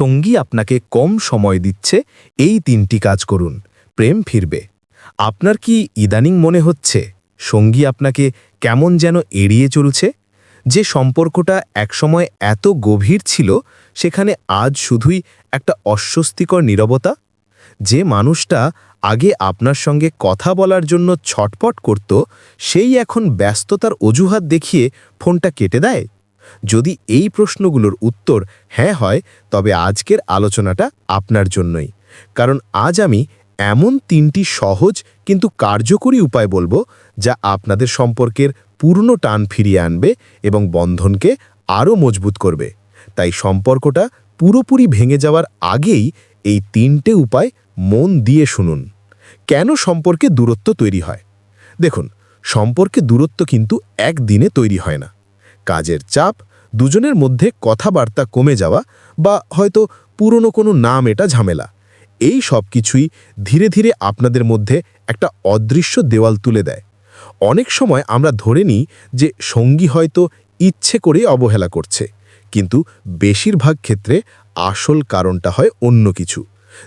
সঙ্গী আপনাকে কম সময় দিচ্ছে, এই তিনটি কাজ করুন, প্রেম ফিরবে। আপনার কি ইদানিং মনে হচ্ছে, সঙ্গী আপনাকে কেমন যেন এড়িয়ে চলছে? যে সম্পর্কটা একসময় এত গভীর ছিল, সেখানে আজ শুধুই একটা অস্বস্তিকর নীরবতা? যে মানুষটা আগে আপনার সঙ্গে কথা বলার জন্য ছটপট করত, সেই এখন ব্যস্ততার অজুহাত দেখিয়ে ফোনটা কেটে দেয়? যদি এই প্রশ্নগুলোর উত্তর হ্যাঁ হয়, তবে আজকের আলোচনাটা আপনার জন্যই। কারণ আজ আমি এমন তিনটি সহজ কিন্তু কার্যকরী উপায় বলব যা আপনাদের সম্পর্কের পূর্ণ টান ফিরিয়ে আনবে এবং বন্ধনকে আরও মজবুত করবে। তাই সম্পর্কটা পুরোপুরি ভেঙে যাওয়ার আগেই এই তিনটে উপায় মন দিয়ে শুনুন। কেন সম্পর্কে দূরত্ব তৈরি হয়? দেখুন, সম্পর্কে দূরত্ব কিন্তু একদিনে তৈরি হয় না। কাজের চাপ, দুজনের মধ্যে কথাবার্তা কমে যাওয়া বা হয়তো পুরনো কোনো নাম এটা ঝামেলা। এই সব কিছুই ধীরে ধীরে আপনাদের মধ্যে একটা অদৃশ্য দেওয়াল তুলে দেয়। অনেক সময় আমরা ধরে নিই যে সঙ্গী হয়তো ইচ্ছে করে অবহেলা করছে, কিন্তু বেশিরভাগ ক্ষেত্রে আসল কারণটা হয় অন্য কিছু।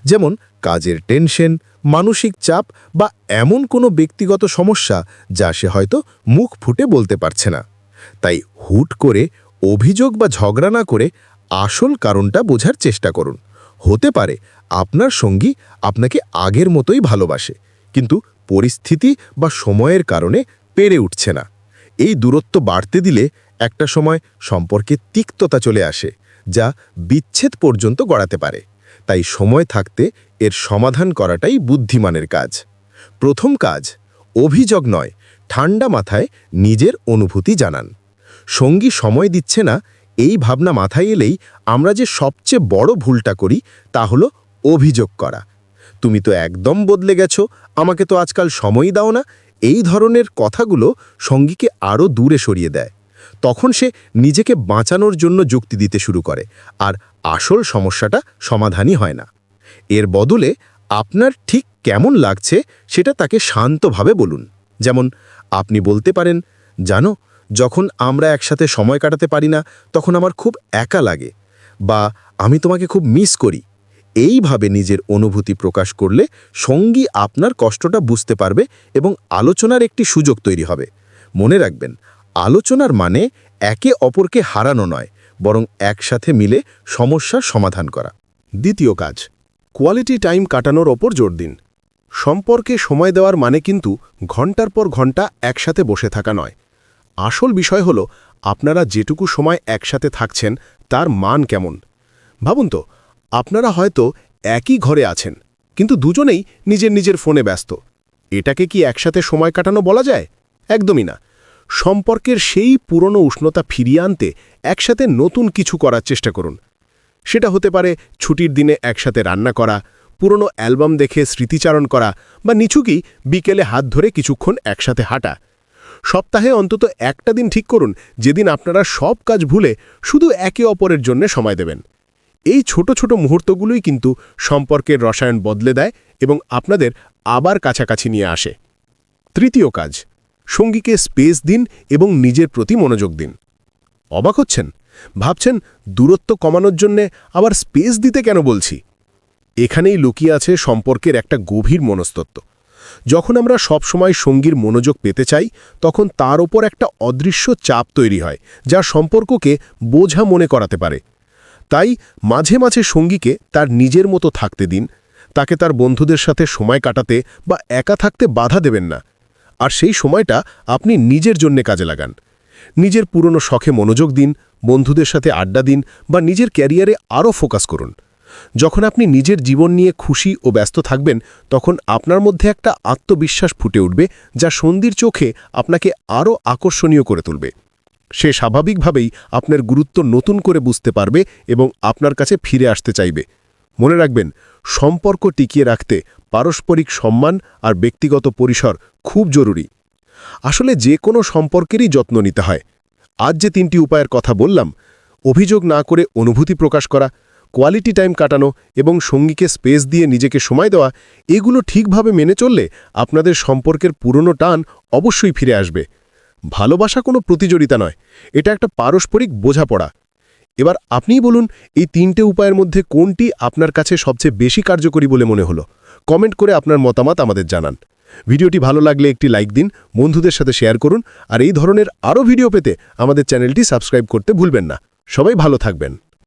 যেমন কাজের টেনশন, মানসিক চাপ বা এমন কোনো ব্যক্তিগত সমস্যা যা সে হয়তো মুখ ফুটে বলতে পারছে না। তাই হুট করে অভিযোগ বা ঝগড়া না করে আসল কারণটা বোঝার চেষ্টা করুন। হতে পারে আপনার সঙ্গী আপনাকে আগের মতোই ভালোবাসে, কিন্তু পরিস্থিতি বা সময়ের কারণে পেরে উঠছে না। এই দূরত্ব বাড়তে দিলে একটা সময় সম্পর্কে তিক্ততা চলে আসে, যা বিচ্ছেদ পর্যন্ত গড়াতে পারে। তাই সময় থাকতে এর সমাধান করাটাই বুদ্ধিমানের কাজ। প্রথম কাজ, অভিযোগ নয় ঠান্ডা মাথায় নিজের অনুভূতি জানান। সঙ্গী সময় দিচ্ছে না, এই ভাবনা মাথায় এলেই আমরা যে সবচেয়ে বড় ভুলটা করি তা হলো অভিযোগ করা। তুমি তো একদম বদলে গেছো, আমাকে তো আজকাল সময়ই দাও না। এই ধরনের কথাগুলো সঙ্গীকে আরও দূরে সরিয়ে দেয়। তখন সে নিজেকে বাঁচানোর জন্য যুক্তি দিতে শুরু করে, আর আসল সমস্যাটা সমাধানই হয় না। এর বদলে আপনার ঠিক কেমন লাগছে সেটা তাকে শান্তভাবে বলুন। যেমন, আপনি বলতে পারেন, জানো, যখন আমরা একসাথে সময় কাটাতে পারি না, তখন আমার খুব একা লাগে বা আমি তোমাকে খুব মিস করি। এইভাবে নিজের অনুভূতি প্রকাশ করলে সঙ্গী আপনার কষ্টটা বুঝতে পারবে এবং আলোচনার একটি সুযোগ তৈরি হবে। মনে রাখবেন, আলোচনার মানে একে অপরকে হারানো নয়, বরং একসাথে মিলে সমস্যার সমাধান করা। দ্বিতীয় কাজ কোয়ালিটি টাইম কাটানোর ওপর জোর দিন। সম্পর্কে সময় দেওয়ার মানে কিন্তু ঘণ্টার পর ঘণ্টা একসাথে বসে থাকা নয়। আসল বিষয় হল, আপনারা যেটুকু সময় একসাথে থাকছেন, তার মান কেমন? ভাবুন তো, আপনারা হয়তো একই ঘরে আছেন, কিন্তু দুজনেই নিজের নিজের ফোনে ব্যস্ত। এটাকে কি একসাথে সময় কাটানো বলা যায়? একদমই না। সম্পর্কের সেই পুরনো উষ্ণতা ফিরিয়ে আনতে একসাথে নতুন কিছু করার চেষ্টা করুন। সেটা হতে পারে ছুটির দিনে একসাথে রান্না করা পুরনো অ্যালবাম দেখে স্মৃতিচারণ করা বা নিছুকি বিকেলে হাত ধরে কিছুক্ষণ একসাথে হাঁটা। সপ্তাহে অন্তত একটা দিন ঠিক করুন, যেদিন আপনারা সব কাজ ভুলে শুধু একে অপরের জন্য সময় দেবেন। এই ছোট ছোট মুহূর্তগুলোই কিন্তু সম্পর্কের রসায়ন বদলে দেয় এবং আপনাদের আবার কাছাকাছি নিয়ে আসে। তৃতীয় কাজ, সঙ্গীকে স্পেস দিন এবং নিজের প্রতি মনোযোগ দিন। অবাক হচ্ছেন? ভাবছেন, দূরত্ব কমানোর জন্যে আবার স্পেস দিতে কেন বলছি? এখানেই লুকিয়ে আছে সম্পর্কের একটা গভীর মনস্তত্ত্ব। যখন আমরা সবসময় সঙ্গীর মনোযোগ পেতে চাই, তখন তার ওপর একটা অদৃশ্য চাপ তৈরি হয়, যা সম্পর্ককে বোঝা মনে করাতে পারে। তাই মাঝে মাঝে সঙ্গীকে তার নিজের মতো থাকতে দিন, তাকে তার বন্ধুদের সাথে সময় কাটাতে বা একা থাকতে বাধা দেবেন না। আর সেই সময়টা আপনি নিজের জন্য কাজে লাগান। নিজের পুরনো শখে মনোযোগ দিন, বন্ধুদের সাথে আড্ডা দিন বা নিজের ক্যারিয়ারে আরও ফোকাস করুন। যখন আপনি নিজের জীবন নিয়ে খুশি ও ব্যস্ত থাকবেন, তখন আপনার মধ্যে একটা আত্মবিশ্বাস ফুটে উঠবে, যা সন্ধির চোখে আপনাকে আরও আকর্ষণীয় করে তুলবে। সে স্বাভাবিকভাবেই আপনার গুরুত্ব নতুন করে বুঝতে পারবে এবং আপনার কাছে ফিরে আসতে চাইবে। মনে রাখবেন, সম্পর্ক টিকিয়ে রাখতে পারস্পরিক সম্মান আর ব্যক্তিগত পরিসর খুব জরুরি। আসলে যে কোনো সম্পর্কেরই যত্ন নিতে হয়। আজ যে তিনটি উপায়ের কথা বললাম, অভিযোগ না করে অনুভূতি প্রকাশ করা কোয়ালিটি টাইম কাটানো এবং সঙ্গীকে স্পেস দিয়ে নিজেকে সময় দেওয়া, এগুলো ঠিকভাবে মেনে চললে আপনাদের সম্পর্কের পুরনো টান অবশ্যই ফিরে আসবে। ভালোবাসা কোনো প্রতিযোগিতা নয়, এটা একটা পারস্পরিক বোঝাপড়া। এবার আপনিই বলুন, এই তিনটে উপায়ের মধ্যে কোনটি আপনার কাছে সবচেয়ে বেশি কার্যকরী বলে মনে হলো? কমেন্ট করে আপনার মতামত আমাদের জানান। ভিডিওটি ভালো লাগলে একটি লাইক দিন, বন্ধুদের সাথে শেয়ার করুন, আর এই ধরনের আরও ভিডিও পেতে আমাদের চ্যানেলটি সাবস্ক্রাইব করতে ভুলবেন না। সবাই ভালো থাকবেন।